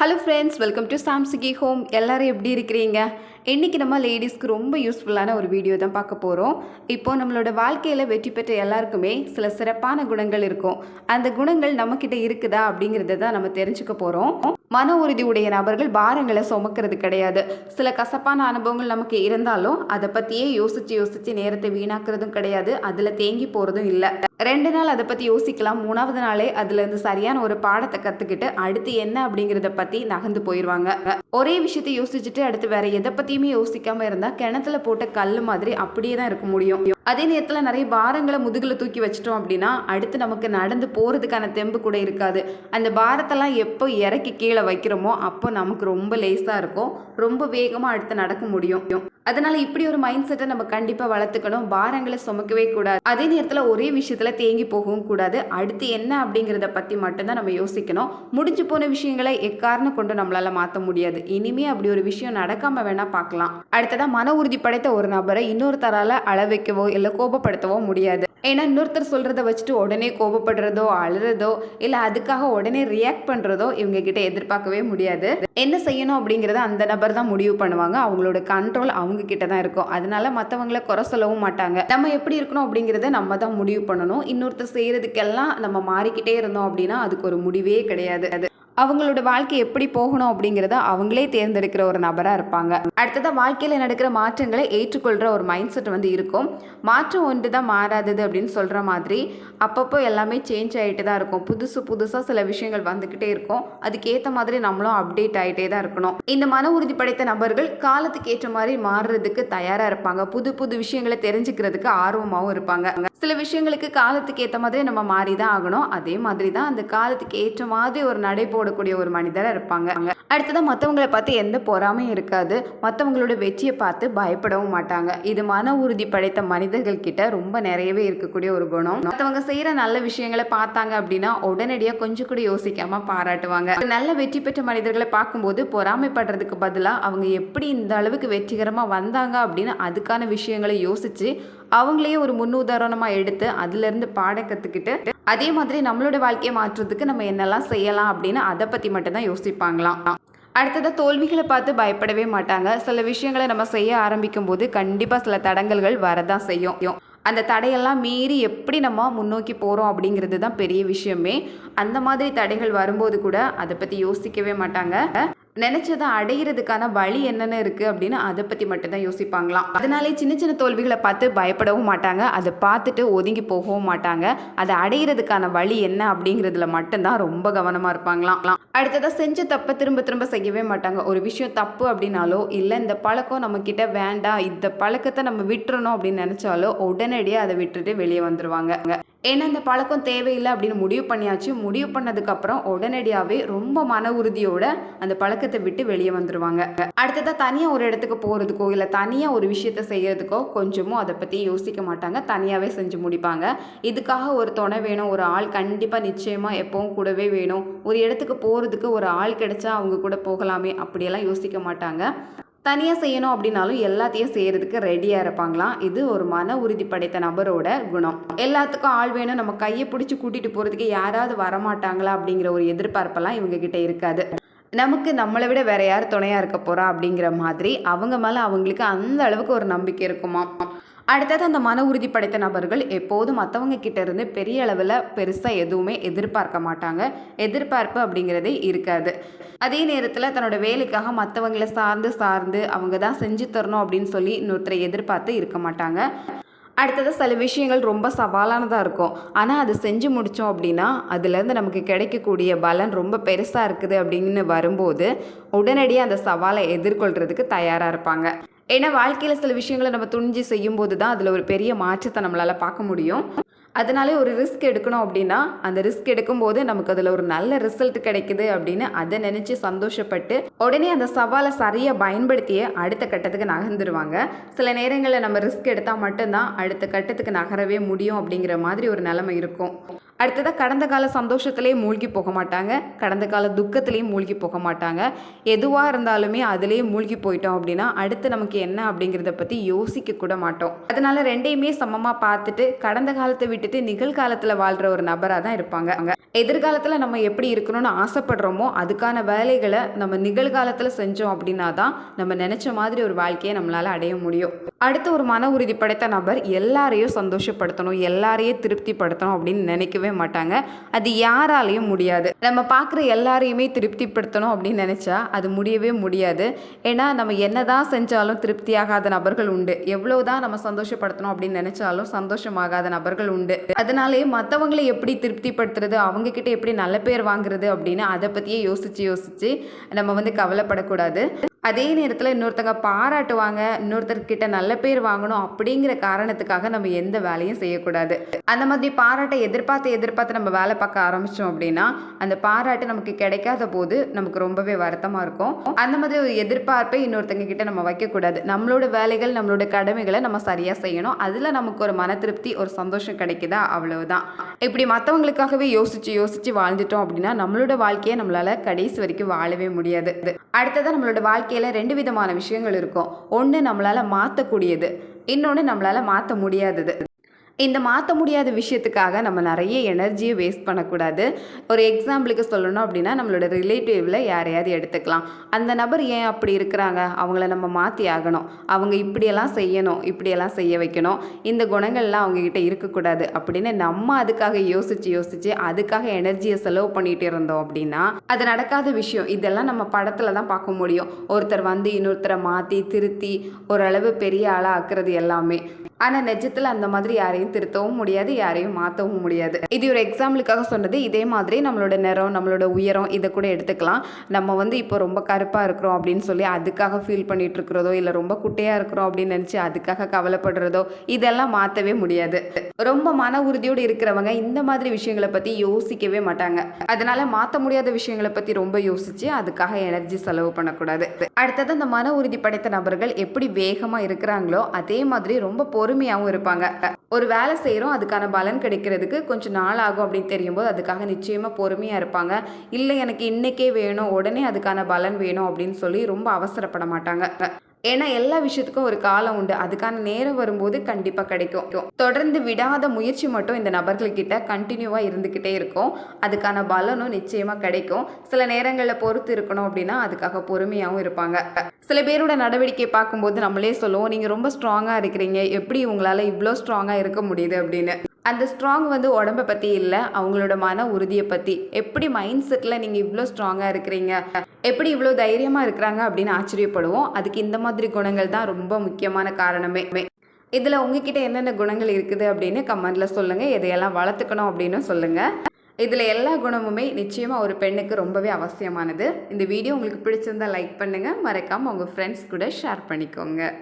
Hello friends welcome to சாம்சுகி home எல்லோரும் எப்படி இருக்கிறீங்க? இன்றைக்கி நம்ம லேடிஸ்க்கு ரொம்ப யூஸ்ஃபுல்லான ஒரு வீடியோ தான் பார்க்க போகிறோம் இப்போ நம்மளோட வாழ்க்கையில் வெற்றி பெற்ற எல்லாருக்குமே சில சிறப்பான குணங்கள் இருக்கும். அந்த குணங்கள் நம்மக்கிட்ட இருக்குதா அப்படிங்கிறத தான் நம்ம தெரிஞ்சுக்க போகிறோம் மன உறுதி உடைய நபர்கள் பாரங்களை சுமக்கிறது கிடையாது. சில கசப்பான அனுபவங்கள் நமக்கு இருந்தாலும் அதை பற்றியே யோசித்து யோசித்து நேரத்தை வீணாக்குறதும் கிடையாது. அதில் தேங்கி போகிறதும் இல்லை. ரெண்டு நாள் அதை பற்றி யோசிக்கலாம். மூணாவது நாளே அதுலேருந்து சரியான ஒரு பாடத்தை கற்றுக்கிட்டு அடுத்து என்ன அப்படிங்கிறத பற்றி நகர்ந்து போயிடுவாங்க ஒரே விஷயத்தை யோசிச்சுட்டு அடுத்து வேற எதை பற்றியுமே யோசிக்காமல் இருந்தால் கிணத்துல போட்ட கல் மாதிரி அப்படியே தான் இருக்க முடியும். அதே நேரத்தில் நிறைய பாரங்களை முதுகில் தூக்கி வச்சிட்டோம் அப்படின்னா அடுத்து நமக்கு நடந்து போகிறதுக்கான தெம்பு கூட இருக்காது. அந்த பாரத்தெல்லாம் எப்போ இறக்கி கீழே வைக்கிறோமோ அப்போ நமக்கு ரொம்ப லேஸாக இருக்கும். ரொம்ப வேகமாக அடுத்து நடக்க முடியும். அதனால இப்படி ஒரு மைண்ட் செட்டை நம்ம கண்டிப்பாக வளர்த்துக்கணும். பாரங்களை சுமக்கவே கூடாது. அதே நேரத்தில் ஒரே விஷயத்தில் தேங்கி போகவும் கூடாது. அடுத்து என்ன அப்படிங்கிறத பற்றி மட்டும்தான் நம்ம யோசிக்கணும். முடிஞ்சு போன விஷயங்களை எக்காரணம் கொண்டு நம்மளால மாற்ற முடியாது. இனிமே அப்படி ஒரு விஷயம் நடக்காம வேணா பார்க்கலாம். அடுத்ததா மன உறுதி படைத்த ஒரு நபரை இன்னொருத்தரால அளவைக்கவோ இல்லை கோபப்படுத்தவோ முடியாது. ஏன்னா இன்னொருத்தர் சொல்கிறத வச்சுட்டு உடனே கோபப்படுறதோ அழுறதோ இல்லை அதுக்காக உடனே ரியாக்ட் பண்ணுறதோ இவங்க கிட்ட எதிர்பார்க்கவே முடியாது. என்ன செய்யணும் அப்படிங்கிறத அந்த நபர் தான் முடிவு பண்ணுவாங்க. அவங்களோட கண்ட்ரோல் அவங்க கிட்ட தான் இருக்கும். அதனால மற்றவங்கள குறை சொல்லவும் மாட்டாங்க. நம்ம எப்படி இருக்கணும் அப்படிங்கிறத நம்ம தான் முடிவு பண்ணணும். இன்னொருத்தர் செய்கிறதுக்கெல்லாம் நம்ம மாறிக்கிட்டே இருந்தோம் அப்படின்னா அதுக்கு ஒரு முடிவே கிடையாது. அது அவங்களோட வாழ்க்கை எப்படி போகணும் அப்படிங்கிறத அவங்களே தேர்ந்தெடுக்கிற ஒரு நபராக இருப்பாங்க. அடுத்ததாக வாழ்க்கையில் நடக்கிற மாற்றங்களை ஏற்றுக்கொள்கிற ஒரு மைண்ட் செட் வந்து இருக்கும். மாற்றம் ஒன்று தான் மாறாதது அப்படின்னு சொல்கிற மாதிரி அப்பப்போ எல்லாமே சேஞ்ச் ஆகிட்டு தான் இருக்கும். புதுசு புதுசாக சில விஷயங்கள் வந்துக்கிட்டே இருக்கும். அதுக்கேற்ற மாதிரி நம்மளும் அப்டேட் ஆகிட்டே தான் இருக்கணும். இந்த மன உறுதி படைத்த நபர்கள் காலத்துக்கு ஏற்ற மாதிரி மாறுறதுக்கு தயாராக இருப்பாங்க. புது புது விஷயங்களை தெரிஞ்சுக்கிறதுக்கு ஆர்வமாகவும் இருப்பாங்க. சில விஷயங்களுக்கு காலத்துக்கு ஏற்ற மாதிரி நம்ம மாறி தான் ஆகணும். அதே மாதிரி தான் அந்த காலத்துக்கு ஏற்ற மாதிரி ஒரு நடை போடக்கூடிய ஒரு மனிதராக இருப்பாங்க. அடுத்ததான் மற்றவங்களை பார்த்து எந்த பொறாமையும் இருக்காது. மற்றவங்களோட வெற்றியை பார்த்து பயப்படவும் மாட்டாங்க. இது மன உறுதி படைத்த மனிதர்கள் கிட்ட ரொம்ப நிறையவே இருக்கக்கூடிய ஒரு குணம். மற்றவங்க செய்கிற நல்ல விஷயங்களை பார்த்தாங்க அப்படின்னா உடனடியாக கொஞ்சம் கூட யோசிக்காம பாராட்டுவாங்க. நல்ல வெற்றி பெற்ற மனிதர்களை பார்க்கும்போது பொறாமைப்படுறதுக்கு பதிலாக அவங்க எப்படி இந்த அளவுக்கு வெற்றிகரமாக வந்தாங்க அப்படின்னு அதுக்கான விஷயங்களை யோசிச்சு அவங்களையே ஒரு முன்னுதாரணமாக எடுத்து அதுலேருந்து பாடம் கற்றுக்கிட்டு அதே மாதிரி நம்மளோட வாழ்க்கையை மாற்றுறதுக்கு நம்ம என்னெல்லாம் செய்யலாம் அப்படின்னு அதை பற்றி மட்டும்தான் யோசிப்பாங்களாம். அடுத்ததாக தோல்விகளை பார்த்து பயப்படவே மாட்டாங்க. சில விஷயங்களை நம்ம செய்ய ஆரம்பிக்கும் போது கண்டிப்பாக சில தடங்கல்கள் வரதான் செய்யும். அந்த தடையெல்லாம் மீறி எப்படி நம்ம முன்னோக்கி போகிறோம் அப்படிங்கிறது தான் பெரிய விஷயமே. அந்த மாதிரி தடைகள் வரும்போது கூட அதை பற்றி யோசிக்கவே மாட்டாங்க. நினைச்சதை அடையிறதுக்கான வழி என்னென்ன இருக்குது அப்படின்னு அதை பற்றி மட்டும்தான் யோசிப்பாங்களாம். அதனாலே சின்ன சின்ன தோல்விகளை பார்த்து பயப்படவும் மாட்டாங்க. அதை பார்த்துட்டு ஒதுங்கி போகவும் மாட்டாங்க. அதை அடையிறதுக்கான வழி என்ன அப்படிங்கிறதுல மட்டும்தான் ரொம்ப கவனமாக இருப்பாங்களாம். அடுத்ததாக செஞ்ச தப்பை திரும்ப திரும்ப செய்யவே மாட்டாங்க. ஒரு விஷயம் தப்பு அப்படின்னாலோ இல்லை இந்த பழக்கம் நம்ம கிட்ட வேண்டாம் இந்த பழக்கத்தை நம்ம விட்டுறணும் அப்படின்னு நினைச்சாலோ உடனடியாக அதை விட்டுட்டு வெளியே வந்துருவாங்க. ஏன்னா இந்த பழக்கம் தேவையில்லை அப்படின்னு முடிவு பண்ணியாச்சு. முடிவு பண்ணதுக்கப்புறம் உடனடியாகவே ரொம்ப மன உறுதியோட அந்த பழக்கத்தை விட்டு வெளியே வந்துடுவாங்க அடுத்ததாக தனியாக ஒரு இடத்துக்கு போகிறதுக்கோ இல்லை தனியாக ஒரு விஷயத்த செய்கிறதுக்கோ கொஞ்சமும் அதை பற்றி யோசிக்க மாட்டாங்க. தனியாகவே செஞ்சு முடிப்பாங்க. இதுக்காக ஒரு துணை வேணும் ஒரு ஆள் கண்டிப்பாக நிச்சயமாக எப்பவும் கூடவே வேணும். ஒரு இடத்துக்கு போகிறதுக்கு ஒரு ஆள் கிடைச்சா அவங்க கூட போகலாமே அப்படியெல்லாம் யோசிக்க மாட்டாங்க. தனியாக செய்யணும் அப்படின்னாலும் எல்லாத்தையும் செய்கிறதுக்கு ரெடியாக இருப்பாங்களாம். இது ஒரு மன உறுதி படைத்த நபரோட குணம். எல்லாத்துக்கும் ஆள் வேணும். நம்ம கையை பிடிச்சி கூட்டிகிட்டு போகிறதுக்கு யாராவது வரமாட்டாங்களா அப்படிங்கிற ஒரு எதிர்பார்ப்பெல்லாம் இவங்க கிட்டே இருக்காது. நமக்கு நம்மளை விட வேற யார் துணையாக இருக்க போகிறா அப்படிங்கிற மாதிரி அவங்க மேலே அவங்களுக்கு அந்த அளவுக்கு ஒரு நம்பிக்கை இருக்குமா? அடுத்தது அந்த மன உறுதி படைத்த நபர்கள் எப்போதும் மற்றவங்க கிட்ட இருந்து பெரிய அளவில் பெருசாக எதுவுமே எதிர்பார்க்க மாட்டாங்க. எதிர்பார்ப்பு அப்படிங்கிறதே இருக்காது. அதே நேரத்தில் தன்னோட வேலைக்காக மற்றவங்களை சார்ந்து சார்ந்து அவங்க தான் செஞ்சு தரணும் அப்படின்னு சொல்லி இன்னொருத்தரை எதிர்பார்த்து இருக்க மாட்டாங்க. அடுத்தது சில விஷயங்கள் ரொம்ப சவாலானதாக இருக்கும். ஆனால் அது செஞ்சு முடித்தோம் அப்படின்னா அதுலேருந்து நமக்கு கிடைக்கக்கூடிய பலன் ரொம்ப பெருசாக இருக்குது அப்படின்னு வரும்போது உடனடியாக அந்த சவாலை எதிர்கொள்கிறதுக்கு தயாராக இருப்பாங்க. ஏன்னா வாழ்க்கையில் சில விஷயங்களை நம்ம துணிஞ்சு செய்யும்போது தான் அதில் ஒரு பெரிய மாற்றத்தை நம்மளால் பார்க்க முடியும். அதனாலே ஒரு ரிஸ்க் எடுக்கணும் அப்படின்னா அந்த ரிஸ்க் எடுக்கும்போது நமக்கு அதில் ஒரு நல்ல ரிசல்ட் கிடைக்குது அப்படின்னு அதை நினச்சி சந்தோஷப்பட்டு உடனே அந்த சவாலை சரியாக பயன்படுத்தியே அடுத்த கட்டத்துக்கு நகர்ந்துருவாங்க. சில நேரங்களில் நம்ம ரிஸ்க் எடுத்தால் மட்டும்தான் அடுத்த கட்டத்துக்கு நகரவே முடியும் அப்படிங்கிற மாதிரி ஒரு நிலைமை இருக்கும். அடுத்ததாக கடந்த கால சந்தோஷத்திலே மூழ்கி போக மாட்டாங்க. கடந்த கால துக்கத்திலையும் மூழ்கி போக மாட்டாங்க. எதுவாக இருந்தாலுமே அதுலேயே மூழ்கி போயிட்டோம் அப்படின்னா அடுத்து நமக்கு என்ன அப்படிங்கிறத பற்றி யோசிக்க கூட மாட்டோம். அதனால ரெண்டையுமே சமமாக பார்த்துட்டு கடந்த காலத்தை விட்டு விட்டுட்டு நிகழ்காலத்தில் வாழ்கிற ஒரு நபராக தான் இருப்பாங்க. அங்கே எதிர்காலத்தில் நம்ம எப்படி இருக்கணும்னு ஆசைப்படுறோமோ அதுக்கான வேலைகளை நம்ம நிகழ்காலத்தில் செஞ்சோம் அப்படின்னா தான் நம்ம நினச்ச மாதிரி ஒரு வாழ்க்கையை நம்மளால் அடைய முடியும். அடுத்து ஒரு மன உறுதி படைத்த நபர் எல்லாரையும் சந்தோஷப்படுத்தணும் எல்லாரையும் திருப்திப்படுத்தணும் அப்படின்னு நினைக்கவே மாட்டாங்க. அது யாராலையும் முடியாது. நம்ம பார்க்குற எல்லாரையுமே திருப்திப்படுத்தணும் அப்படின்னு நினச்சா அது முடியவே முடியாது. ஏன்னா நம்ம என்ன தான் செஞ்சாலும் திருப்தியாகாத நபர்கள் உண்டு. எவ்வளவுதான் நம்ம சந்தோஷப்படுத்தணும் அப்படின்னு நினச்சாலும் சந்தோஷமாகாத நபர்கள் உண்டு. அதனாலே மற்றவங்களை எப்படி திருப்திப்படுத்துறது அவங்கக்கிட்ட எப்படி நல்ல பேர் வாங்குறது அப்படின்னு அதை பற்றியே யோசித்து யோசித்து நம்ம வந்து கவலைப்படக்கூடாது. அதே நேரத்தில் இன்னொருத்தங்க பாராட்டுவாங்க இன்னொருத்தர்கிட்ட நல்ல பேர் வாங்கணும் அப்படிங்கிற காரணத்துக்காக நம்ம எந்த வேலையும் செய்யக்கூடாது. அந்த மாதிரி பாராட்டை எதிர்பார்த்து எதிர்பார்த்து நம்ம வேலை பார்க்க ஆரம்பித்தோம் அப்படின்னா அந்த பாராட்டு நமக்கு கிடைக்காத போது நமக்கு ரொம்பவே வருத்தமாக இருக்கும். அந்த மாதிரி ஒரு எதிர்பார்ப்பை இன்னொருத்தங்க கிட்ட நம்ம வைக்கக்கூடாது. நம்மளோட வேலைகள் நம்மளோட கடமைகளை நம்ம சரியாக செய்யணும். அதில் நமக்கு ஒரு மன திருப்தி ஒரு சந்தோஷம் கிடைக்குதா? அவ்வளவுதான். இப்படி மற்றவங்களுக்காகவே யோசிச்சு யோசிச்சு வாழ்ந்துட்டோம் அப்படின்னா நம்மளோட வாழ்க்கையை நம்மளால் கடைசி வரைக்கும் வாழவே முடியாது. அடுத்ததான் நம்மளோட வாழ்க்கை வாழ்க்கையில் ரெண்டு விதமான விஷயங்கள் இருக்கும். ஒன்று நம்மளால் மாற்றக்கூடியது இன்னொன்று நம்மளால் மாற்ற முடியாதது. இந்த மாற்ற முடியாத விஷயத்துக்காக நம்ம நிறைய எனர்ஜியை வேஸ்ட் பண்ணக்கூடாது. ஒரு எக்ஸாம்பிளுக்கு சொல்லணும் அப்படின்னா நம்மளோட ரிலேட்டிவில் யாரையாவது எடுத்துக்கலாம். அந்த நபர் ஏன் அப்படி இருக்கிறாங்க? அவங்கள நம்ம மாற்றி ஆகணும். அவங்க இப்படியெல்லாம் செய்யணும் இப்படியெல்லாம் செய்ய வைக்கணும். இந்த குணங்கள்லாம் அவங்கக்கிட்ட இருக்கக்கூடாது அப்படின்னு நம்ம அதுக்காக யோசித்து யோசித்து அதுக்காக எனர்ஜியை செலவு பண்ணிட்டு இருந்தோம் அப்படின்னா அது நடக்காத விஷயம். இதெல்லாம் நம்ம படத்தில் தான் பார்க்க முடியும். ஒருத்தர் வந்து இன்னொருத்தரை மாற்றி திருத்தி ஓரளவு பெரிய ஆளாக ஆக்குறது எல்லாமே. ஆனால் நிஜத்தில் அந்த மாதிரி யாரையும் திருத்தவும் முடியாது யாரையும் மாற்றவும் முடியாது. இது ஒரு எக்ஸாம்பிளுக்காக சொன்னது இதே மாதிரி நம்மளோட நிறம் நம்மளோட உயரம் இதை கூட எடுத்துக்கலாம். நம்ம வந்து இப்போ ரொம்ப கருப்பாக இருக்கிறோம் அப்படின்னு சொல்லி அதுக்காக ஃபீல் பண்ணிட்டு இருக்கிறதோ இல்லை ரொம்ப குட்டையாக இருக்கிறோம் அப்படின்னு நினச்சி அதுக்காக கவலைப்படுறதோ இதெல்லாம் மாற்றவே முடியாது. ரொம்ப மன உறுதியோடு இருக்கிறவங்க இந்த மாதிரி விஷயங்களை பற்றி யோசிக்கவே மாட்டாங்க. அதனால மாற்ற முடியாத விஷயங்களை பற்றி ரொம்ப யோசிச்சு அதுக்காக எனர்ஜி செலவு பண்ணக்கூடாது. அடுத்தது அந்த மன உறுதி படைத்த நபர்கள் எப்படி வேகமாக இருக்கிறாங்களோ அதே மாதிரி ரொம்ப பொறுமையாகவும் இருப்பாங்க. ஒரு வேலை செய்கிறோம் அதுக்கான பலன் கிடைக்கிறதுக்கு கொஞ்சம் நாள் ஆகும் அப்படின்னு தெரியும்போது அதுக்காக நிச்சயமாக பொறுமையாக இருப்பாங்க. இல்லை எனக்கு இன்றைக்கே வேணும் உடனே அதுக்கான பலன் வேணும் அப்படின்னு சொல்லி ரொம்ப அவசரப்பட மாட்டாங்க. ஏன்னா எல்லா விஷயத்துக்கும் ஒரு காலம் உண்டு. அதுக்கான நேரம் வரும்போது கண்டிப்பாக கிடைக்கும். தொடர்ந்து விடாத முயற்சி மட்டும் இந்த நபர்கள்கிட்ட கண்டினியூவாக இருந்துக்கிட்டே இருக்கும். அதுக்கான பலனும் நிச்சயமாக கிடைக்கும். சில நேரங்களில் பொறுத்து இருக்கணும் அப்படின்னா அதுக்காக பொறுமையாகவும் இருப்பாங்க. சில பேரோட நடவடிக்கை பார்க்கும்போது நம்மளே சொல்லுவோம் நீங்கள் ரொம்ப ஸ்ட்ராங்காக இருக்கிறீங்க. எப்படி உங்களால் இவ்வளோ ஸ்ட்ராங்காக இருக்க முடியுது? அப்படின்னு. அந்த ஸ்ட்ராங் வந்து உடம்பை பற்றி இல்லை அவங்களோட மன உறுதியை பற்றி எப்படி மைண்ட் செட்டில் நீங்கள் இவ்வளோ ஸ்ட்ராங்காக இருக்கிறீங்க? எப்படி இவ்வளோ தைரியமாக இருக்கிறாங்க அப்படின்னு ஆச்சரியப்படுவோம். அதுக்கு இந்த மாதிரி குணங்கள் தான் ரொம்ப முக்கியமான காரணமே. இதில் உங்ககிட்ட என்னென்ன குணங்கள் இருக்குது அப்படின்னு கமெண்டில் சொல்லுங்கள் எதையெல்லாம் வளர்த்துக்கணும் அப்படின்னு சொல்லுங்கள் இதில் எல்லா குணமுமே நிச்சயமாக ஒரு பெண்ணுக்கு ரொம்பவே அவசியமானது. இந்த வீடியோ உங்களுக்கு பிடிச்சிருந்தா லைக் பண்ணுங்கள் மறக்காமல் உங்கள் ஃப்ரெண்ட்ஸ் கூட ஷேர் பண்ணிக்கோங்க.